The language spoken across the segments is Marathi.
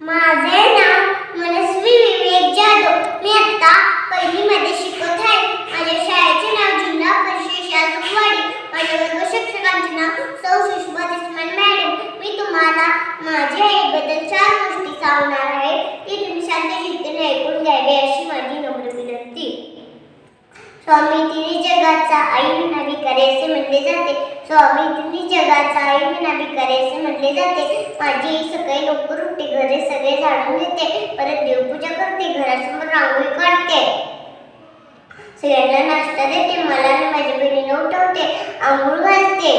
माझे नाव मनस्वी विवेक जाधव. मी आता पहिलीमध्ये शिकत आहे. माझ्या शाळेचे नाव जिल्हा परिषद शासकवाडी माझ्या वर्ग शिक्षकांचे नाव सौ सुषमा देशपांडे मॅडम. मी तुम्हाला माझ्या आईबद्दल चार गोष्टी सांगणार आहे. ती तुम्ही शांत ऐकून घ्यावी अशी माझी नम्र विनंती. स्वामी तिने जगाचा आई म्हणा भिकारी असे म्हणले जाते. स्वामी तिने जगाचा आई म्हणा भिकारी असे म्हणले जाते. माझी सकाळी लवकर उठते घरे झाडून देते परत देवपूजा करते घरासमोर रांगोळी काढते. सगळ्यांना नाश्ता देते मला आणि माझ्या बहिणीला उठवते आंघोळ घालते.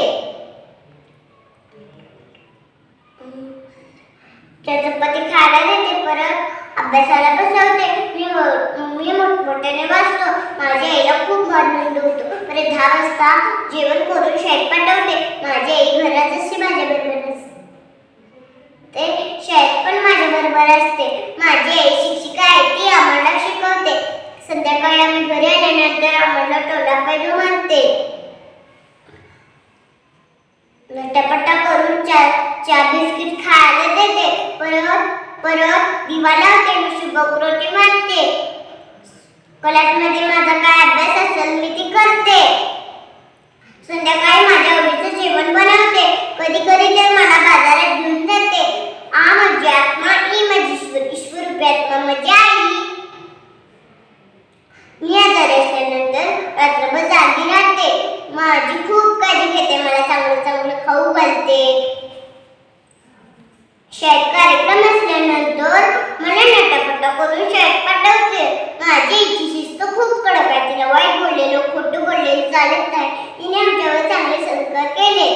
त्या चपाती खायला देते परत अभ्यासाला बसवते. मी मी मोठमोठ्याने वाचतो. माझ्या आईला खूप आनंद होतो. परत दहा वाजता जेवण करून शाळेत पाठवते. माझी आई घरात असते माझ्या बरोबर ते बरोबर असते. माझी आई शिक्षिका आहे ती आम्हाला शिकवते. संध्याकाळी आम्ही घरी आल्यानंतर आम्हाला टोला पैलू म्हणते लटापटा करून चार चार बिस्किट खायला देते. परत परत दिवा लावते मी शुभकृती मानते. क्लासमध्ये माझा काय अभ्यास असेल मी ती करते संध्याकाळी माझ्या आवडीचं जेवण बनवते कधी कधी तर मला बाजारात घेऊन जाते आ माझी आत्मा ई माझी ईश्वर ईश्वर रूपी आत्मा माझी आई मी आजारी असल्यानंतर रात्रभर जागी राहते माझी खूप काळजी घेते मला चांगलं चांगलं खाऊ घालते. शाळेत कार्यक्रम असल्यानंतर मला नटापटा करून शाळेत पाठवते. माझी आईची शिस्त खूप कडक आहे. तिला वाईट बोललेलो खोटं बोललेलं चालत नाही. तिने आमच्यावर चांगले संस्कार केले.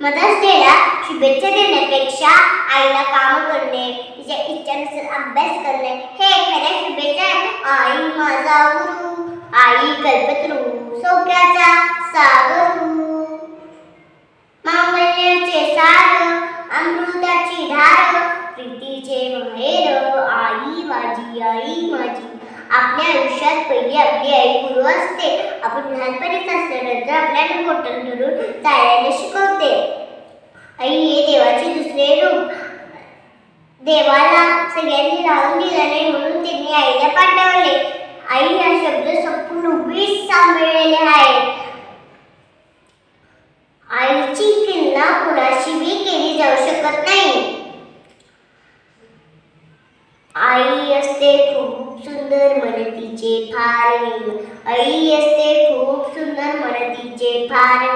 मदर्स डेला शुभेच्छा देण्यापेक्षा आईला काम करणे तिच्या इच्छानुसार अभ्यास करणे हे एखाद्या शुभेच्छा आहे. आई माझा गुरु आई कल्पतरू सागरू मांगल्याचे सार अमृताची धार। प्रीतीचे माहेर आई माझी आई माझी। आपल्या आयुष्यात पहिली आपली आई गुरु असते। आपण लहानपणीच असल्यानंतर आपल्याला मोठं धरून चालायला शिकवते. आई हे देवाचे दुसरे रूप। देवाला सगळ्यांनी राहून दिला नाही म्हणून त्यांनी आईला पाठवले. आई हा शब्द संपूर्ण वीस सांभाळलेले आहेत आईची तुलना कुणाशीही केली जाऊ शकत नाही आई असते खूप सुंदर मनतीचे फार. आई असते खूप सुंदर मनतीचे फार.